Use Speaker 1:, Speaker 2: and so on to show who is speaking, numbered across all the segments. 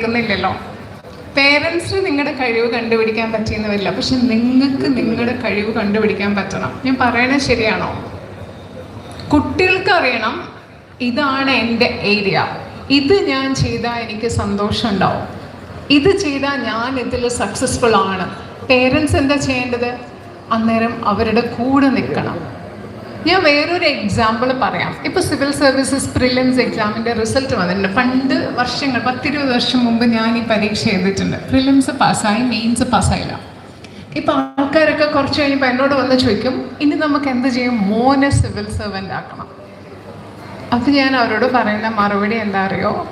Speaker 1: കേൾക്കുന്നില്ലല്ലോ പേരൻസിന് നിങ്ങളുടെ കഴിവ് കണ്ടുപിടിക്കാൻ പറ്റിയെന്ന് വരില്ല. പക്ഷെ നിങ്ങൾക്ക് നിങ്ങളുടെ കഴിവ് കണ്ടുപിടിക്കാൻ പറ്റണം. ഞാൻ പറയണത് ശരിയാണോ? കുട്ടികൾക്ക് അറിയണം ഇതാണ് എന്റെ ഏരിയ ഇത് ഞാൻ ചെയ്താൽ എനിക്ക് സന്തോഷം ഉണ്ടാവും. ഇത് ചെയ്താൽ ഞാൻ ഇതിൽ സക്സസ്ഫുൾ ആണ്. പേരൻസ് എന്താ ചെയ്യേണ്ടത്? അന്നേരം അവരുടെ കൂടെ നിൽക്കണം. ഞാൻ വേറൊരു എക്സാമ്പിൾ പറയാം. ഇപ്പോൾ സിവിൽ സർവീസസ് പ്രിലിംസ് എക്സാമിന്റെ റിസൾട്ട് വന്നിട്ടുണ്ട്. പണ്ട് വർഷങ്ങൾ പത്തിരുപത് വർഷം മുമ്പ് ഞാൻ ഈ പരീക്ഷ എഴുതിയിട്ടുണ്ട്. പ്രിലിംസ് പാസ്സായി മെയിൻസ് പാസ്സായില്ല. ഇപ്പൊ ആൾക്കാരൊക്കെ കുറച്ച് കഴിയുമ്പോൾ എന്നോട് വന്ന് ചോദിക്കും ഇനി നമുക്ക് എന്ത് ചെയ്യും? മോനെ സിവിൽ സർവന്റ് ആക്കണം. അപ്പം ഞാൻ അവരോട് പറയുന്ന മറുപടി എന്താ അറിയോ?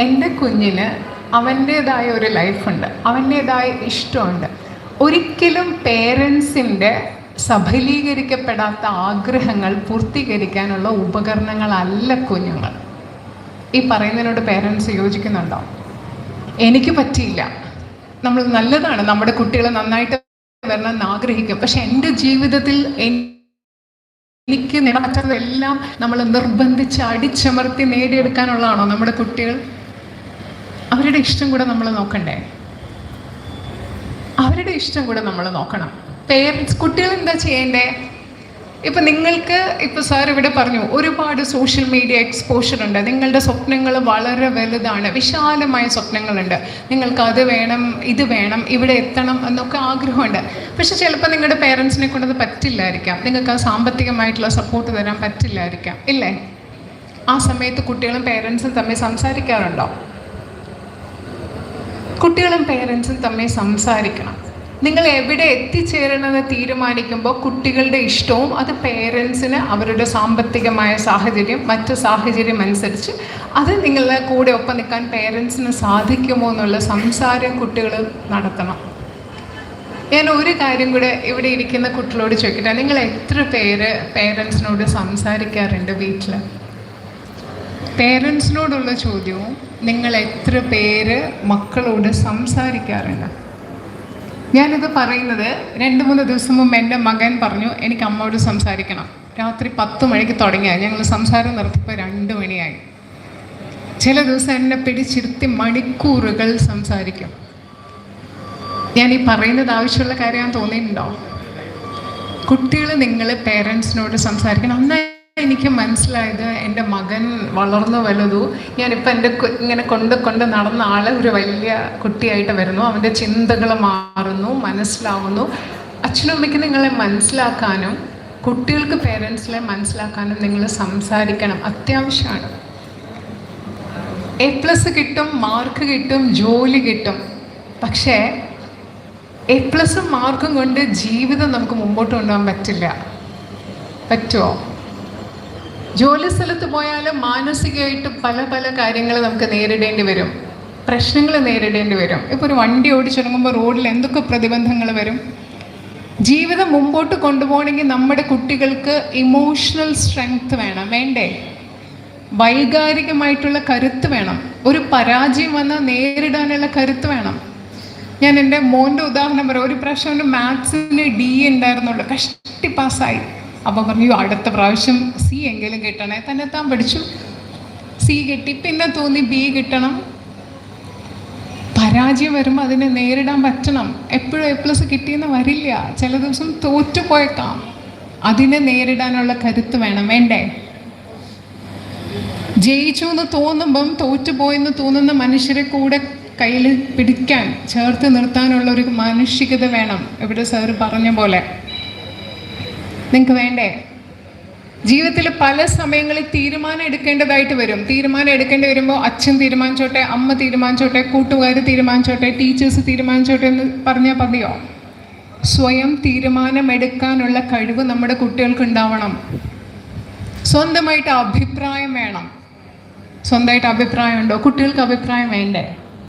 Speaker 1: എന്റെ കുഞ്ഞിന് അവന്റേതായ ഒരു ലൈഫുണ്ട് അവന്റേതായ ഇഷ്ടമുണ്ട്. ഒരിക്കലും പേരൻസിന്റെ സഫലീകരിക്കപ്പെടാത്ത ആഗ്രഹങ്ങൾ പൂർത്തീകരിക്കാനുള്ള ഉപകരണങ്ങളല്ല കുഞ്ഞുങ്ങൾ. ഈ പറയുന്നതിനോട് പേരൻസ് യോജിക്കുന്നുണ്ടോ? എനിക്ക് പറ്റിയില്ല. നമ്മൾ നല്ലതാണ്. നമ്മുടെ കുട്ടികൾ നന്നായിട്ട് വരണമെന്ന് ആഗ്രഹിക്കും. പക്ഷെ എന്റെ ജീവിതത്തിൽ എനിക്ക് നേടാത്തതെല്ലാം നമ്മൾ നിർബന്ധിച്ച് അടിച്ചമർത്തി നേടിയെടുക്കാനുള്ളതാണോ നമ്മുടെ കുട്ടികൾ? അവരുടെ ഇഷ്ടം കൂടെ നമ്മൾ നോക്കണ്ടേ? അവരുടെ ഇഷ്ടം കൂടെ നമ്മൾ നോക്കണം. പേരൻസ് കുട്ടികൾ എന്താ ചെയ്യേണ്ടേ? ഇപ്പം നിങ്ങൾക്ക് ഇപ്പം സാർ ഇവിടെ പറഞ്ഞു ഒരുപാട് സോഷ്യൽ മീഡിയ എക്സ്പോഷർ ഉണ്ട്. നിങ്ങളുടെ സ്വപ്നങ്ങൾ വളരെ വലുതാണ്. വിശാലമായ സ്വപ്നങ്ങളുണ്ട്. നിങ്ങൾക്ക് അത് വേണം ഇത് വേണം ഇവിടെ എത്തണം എന്നൊക്കെ ആഗ്രഹമുണ്ട്. പക്ഷെ ചിലപ്പോൾ നിങ്ങളുടെ പേരൻസിനെ കൊണ്ടത് പറ്റില്ലായിരിക്കാം. നിങ്ങൾക്ക് ആ സാമ്പത്തികമായിട്ടുള്ള സപ്പോർട്ട് തരാൻ പറ്റില്ലായിരിക്കാം. ഇല്ലേ? ആ സമയത്ത് കുട്ടികളും പേരൻസും തമ്മിൽ സംസാരിക്കാറുണ്ടോ? കുട്ടികളും പേരൻസും തമ്മിൽ സംസാരിക്കണം. നിങ്ങൾ എവിടെ എത്തിച്ചേരണമെന്ന് തീരുമാനിക്കുമ്പോൾ കുട്ടികളുടെ ഇഷ്ടവും അത് പേരൻസിന് അവരുടെ സാമ്പത്തികമായ സാഹചര്യം മറ്റു സാഹചര്യം അനുസരിച്ച് അത് നിങ്ങളുടെ കൂടെ ഒപ്പം നിൽക്കാൻ പേരൻസിന് സാധിക്കുമോ എന്നുള്ള സംസാരം കുട്ടികൾ നടത്തണം. ഞാൻ ഒരു കാര്യം കൂടെ ഇവിടെ ഇരിക്കുന്ന കുട്ടികളോട് ചോദിക്കട്ടെ. നിങ്ങൾ എത്ര പേര് പേരൻസിനോട് സംസാരിക്കാറുണ്ട് വീട്ടിൽ? പേരൻസിനോടുള്ള ചോദ്യവും നിങ്ങൾ എത്ര പേര് മക്കളോട് സംസാരിക്കാറുണ്ട്? ഞാനിത് പറയുന്നത് രണ്ട് മൂന്ന് ദിവസം മുമ്പ് എന്റെ മകൻ പറഞ്ഞു എനിക്ക് അമ്മയോട് സംസാരിക്കണം. രാത്രി പത്ത് മണിക്ക് തുടങ്ങിയ. ഞങ്ങൾ സംസാരം നിർത്തിയപ്പോൾ രണ്ട് മണിയായി. ചില ദിവസം എന്നെ പിടിച്ചിരുത്തി മണിക്കൂറുകൾ സംസാരിക്കും. ഞാൻ ഈ പറയുന്നത് ആവശ്യമുള്ള കാര്യം തോന്നിയിട്ടുണ്ടോ? കുട്ടികൾ നിങ്ങൾ പേരൻസിനോട് സംസാരിക്കണം. അന്ന് എനിക്ക് മനസ്സിലായത് എന്റെ മകൻ വളർന്നു വലുതു. ഞാനിപ്പോൾ എന്റെ ഇങ്ങനെ കൊണ്ട് കൊണ്ട് നടന്ന ആൾ ഒരു വലിയ കുട്ടിയായിട്ട് വരുന്നു. അവന്റെ ചിന്തകൾ മാറുന്നു മനസ്സിലാവുന്നു. അച്ഛനും അമ്മയ്ക്ക് നിങ്ങളെ മനസ്സിലാക്കാനും കുട്ടികൾക്ക് പേരൻസിനെ മനസ്സിലാക്കാനും നിങ്ങൾ സംസാരിക്കണം. അത്യാവശ്യമാണ്. എ പ്ലസ് കിട്ടും മാർക്ക് കിട്ടും ജോലി കിട്ടും. പക്ഷേ എ പ്ലസും മാർക്കും കൊണ്ട് ജീവിതം നമുക്ക് മുമ്പോട്ട് കൊണ്ടുപോകാൻ പറ്റില്ല. പറ്റുമോ ജോലി സ്ഥലത്ത് പോയാലും മാനസികമായിട്ട് പല പല കാര്യങ്ങൾ നമുക്ക് നേരിടേണ്ടി വരും. പ്രശ്നങ്ങൾ നേരിടേണ്ടി വരും. ഇപ്പോൾ ഒരു വണ്ടി ഓടിച്ചിറങ്ങുമ്പോൾ റോഡിൽ എന്തൊക്കെ പ്രതിബന്ധങ്ങൾ വരും? ജീവിതം മുമ്പോട്ട് കൊണ്ടുപോകണമെങ്കിൽ നമ്മുടെ കുട്ടികൾക്ക് ഇമോഷണൽ സ്ട്രെങ്ത് വേണം. വേണ്ടേ? വൈകാരികമായിട്ടുള്ള കരുത്ത് വേണം. ഒരു പരാജയം വന്നാൽ നേരിടാനുള്ള കരുത്ത് വേണം. ഞാൻ എന്റെ മോന്റെ ഉദാഹരണം പറയാം. ഒരു പ്രാവശ്യം മാത്സിന് ഡി ഉണ്ടായിരുന്നുള്ളൂ. കഷ്ടി പാസ്സായി അപ്പോൾ പറഞ്ഞു അടുത്ത പ്രാവശ്യം സി എങ്കിലും കിട്ടണേ. തന്നെ താൻ പഠിച്ചു. സി കിട്ടി പിന്നെ തോന്നി ബി കിട്ടണം. പരാജയം വരുമ്പോൾ അതിനെ നേരിടാൻ പറ്റണം. എപ്പോഴും എ പ്ലസ് കിട്ടിയെന്ന് വരില്ല. ചില ദിവസം തോറ്റു പോയേക്കാം അതിനെ നേരിടാനുള്ള കരുത്ത് വേണം. വേണ്ടേ? ജയിച്ചു എന്ന് തോന്നുമ്പം തോറ്റുപോയെന്ന് തോന്നുന്ന മനുഷ്യരെ കൂടെ കയ്യിൽ പിടിക്കാൻ ചേർത്ത് നിർത്താനുള്ള ഒരു മാനുഷികത വേണം. ഇവിടെ സാറ് പറഞ്ഞ പോലെ. നിങ്ങൾക്ക് വേണ്ടേ? ജീവിതത്തിൽ പല സമയങ്ങളിൽ തീരുമാനം എടുക്കേണ്ടതായിട്ട് വരും. തീരുമാനം എടുക്കേണ്ടി വരുമ്പോൾ അച്ഛൻ തീരുമാനിച്ചോട്ടെ അമ്മ തീരുമാനിച്ചോട്ടെ കൂട്ടുകാർ തീരുമാനിച്ചോട്ടെ ടീച്ചേഴ്സ് തീരുമാനിച്ചോട്ടെ എന്ന് പറഞ്ഞാൽ മതിയോ? സ്വയം തീരുമാനമെടുക്കാനുള്ള കഴിവ് നമ്മുടെ കുട്ടികൾക്ക് ഉണ്ടാവണം സ്വന്തമായിട്ട് അഭിപ്രായം വേണം. സ്വന്തമായിട്ട് അഭിപ്രായം ഉണ്ടോ? കുട്ടികൾക്ക് അഭിപ്രായം വേണ്ടേ?